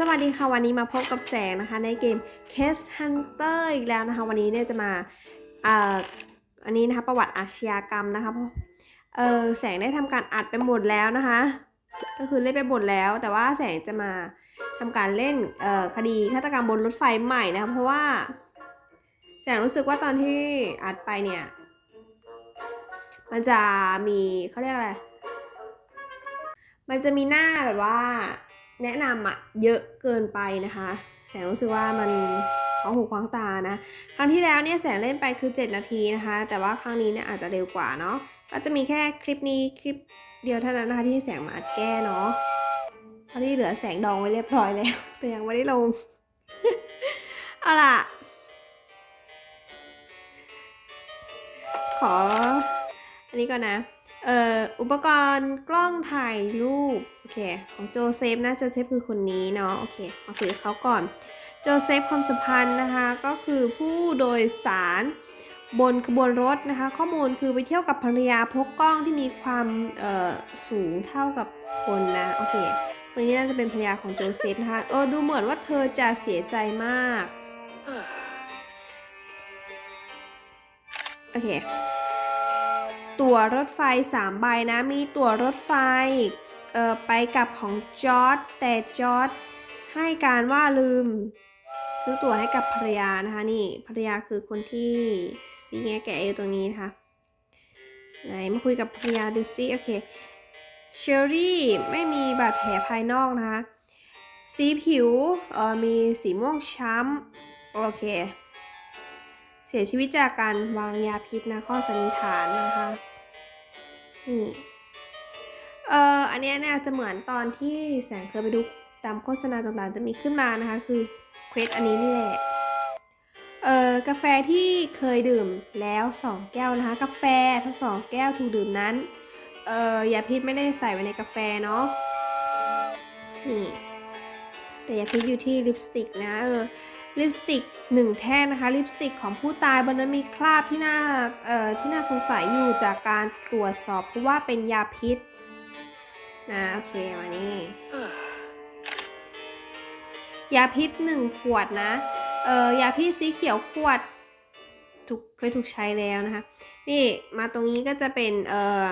สวัสดีค่ะวันนี้มาพบกับแสงนะคะในเกม Case Hunter อีกแล้วนะคะ วันนี้เนี่ยจะมาอาอันนี้นะคะประวัติอาชญากรรมนะคะเพราะเออแสงได้ทำการอัดไปหมดแล้วนะคะ ก็คือเล่นไปหมดแล้ว แต่ว่าแสงจะมาทำการเล่นเออคดีฆาตกรรมบนรถไฟใหม่นะคะเพราะว่า แสงรู้สึกว่าตอนที่อัดไปเนี่ยมันจะมีเขาเรียกอะไรมันจะมีหน้าแบบว่า แนะนำอะเยอะเกินไปนะคะ แสงรู้สึกว่ามันของหูขวางตานะ ครั้งที่แล้วเนี่ยแสงเล่นไปคือ 7 นาทีนะคะ แต่ว่าครั้งนี้เนี่ยอาจจะเร็วกว่าเนาะ ก็จะมีแค่คลิปนี้คลิปเดียวเท่านั้นนะคะที่แสงมาอัดแก้เนาะเพราะที่เหลือแสงดองไว้เรียบร้อยแล้ว แต่ยังไม่ได้ลง เอาล่ะ ขอ อันนี้ก่อนนะ เอ่ออุปกรณ์กล้องถ่ายรูป โอเค ของโจเซฟนะ โจเซฟคือคนนี้เนาะ โอเคมาคุยกับเขาก่อน โจเซฟความสัมพันธ์นะคะ ก็คือผู้โดยสารบนขบวนรถนะคะ ข้อมูลคือไปเที่ยวกับภรรยาพกกล้องที่มีความสูงเท่ากับคนนะ โอเคคนนี้น่าจะเป็นภรรยาของโจเซฟนะคะ เออดูเหมือนว่าเธอจะเสียใจมาก โอเค ตั๋วรถไฟ 3 ใบนะ มีตั๋วรถไฟเออไปกับของจอร์ดแต่จอร์ดให้การว่าลืม ซื้อตั๋วให้กับภรรยานะคะนี่ภรรยาคือคนที่ซีแงแกอยู่ตรงนี้นะคะไหนมาคุยกับภรรยาดูซิโอเคเชอรี่ไม่มีบาดแผลภายนอกนะคะ สีผิวเออมีสีม่วงช้ำโอเค เสียชีวิตจากการวางยาพิษนะข้อสันนิษฐานนะคะนี่เอ่ออันเนี้ยเนี่ยจะเหมือนตอนที่แสงเคยไปดูตามโฆษณาต่างๆ จะมีขึ้นมานะคะ คือเควสอันนี้นี่แหละเอ่อกาแฟที่เคยดื่มแล้ว 2 แก้วนะคะ กาแฟทั้งสองแก้วถูกดื่มนั้นเอ่อยาพิษไม่ได้ใส่ไว้ในกาแฟเนาะนี่แต่ยาพิษอยู่ที่ลิปสติกนะเออ ลิปสติกหนึ่งแท่งนะคะลิปสติกของผู้ตายบนนั้นมีคราบที่น่าเอ่อที่น่าสงสัยอยู่จากการตรวจสอบเพราะว่าเป็นยาพิษนะโอเคมานี่ยาพิษหนึ่งขวดนะเอ่อยาพิษสีเขียวขวดถูกเคยถูกใช้แล้วนะคะ นี่มาตรงนี้ก็จะเป็นเอ่อ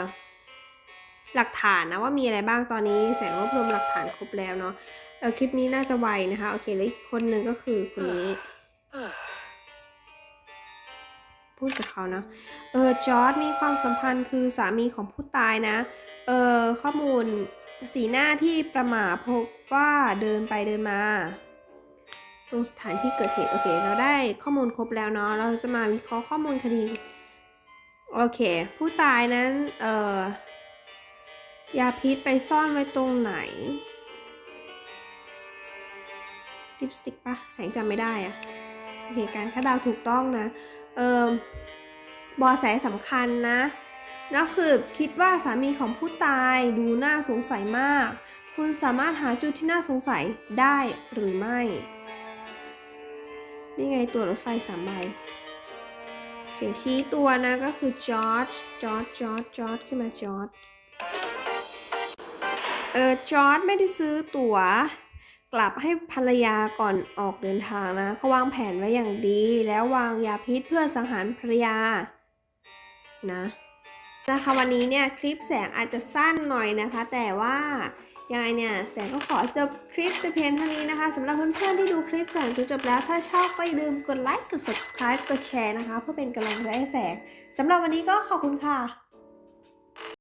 หลักฐานนะว่ามีอะไรบ้างตอนนี้แสงรวบรวมหลักฐานครบแล้วเนาะเออคลิปนี้น่าจะไวนะคะโอเคแล้วอีกคนหนึ่งก็คือคนนี้พูดกับเขาเนาะเออ จอร์ดมีความสัมพันธ์คือสามีของผู้ตายนะ เออ ข้อมูลสีหน้าที่ประหม่าพบว่าเดินไปเดินมา ตรงสถานที่เกิดเหตุ โอเค เราได้ข้อมูลครบแล้วเนาะ เราจะมาวิเคราะห์ข้อมูลคดี โอเค ผู้ตายนั้น เออ ยาพิษไปซ่อนไว้ตรงไหน ลิปสติกปะแสงจำไม่ได้อะโอเคการคาดเดาวถูกต้องนะ เอ่อบอแสสำคัญนะ นักสืบคิดว่าสามีของผู้ตายดูน่าสงสัยมาก คุณสามารถหาจุดที่น่าสงสัยได้หรือไม่ นี่ไงตัวรถไฟสามใบโอเคชี้ตัวนะก็คือจอร์จจอร์จจอร์จจอร์จขึ้นมาจอร์จ เออจอร์จไม่ได้ซื้อตั๋วกลับให้ภรรยาก่อนออกเดินทางนะเขาวางแผนไว้อย่างดี แล้ววางยาพิษเพื่อสังหารภรรยานะนะคะวันนี้เนี่ยคลิปแสงอาจจะสั้นหน่อยนะคะ แต่ว่ายังไงเนี่ยแสงก็ขอจบคลิปแต่เพียงเท่านี้นะคะสำหรับเพื่อนๆที่ดูคลิปแสงจนจบแล้ว ถ้าชอบก็อย่าลืมกดไลค์กด subscribe กดแชร์นะคะ เพื่อเป็นกำลังใจให้แสงสำหรับวันนี้ก็ขอบคุณค่ะ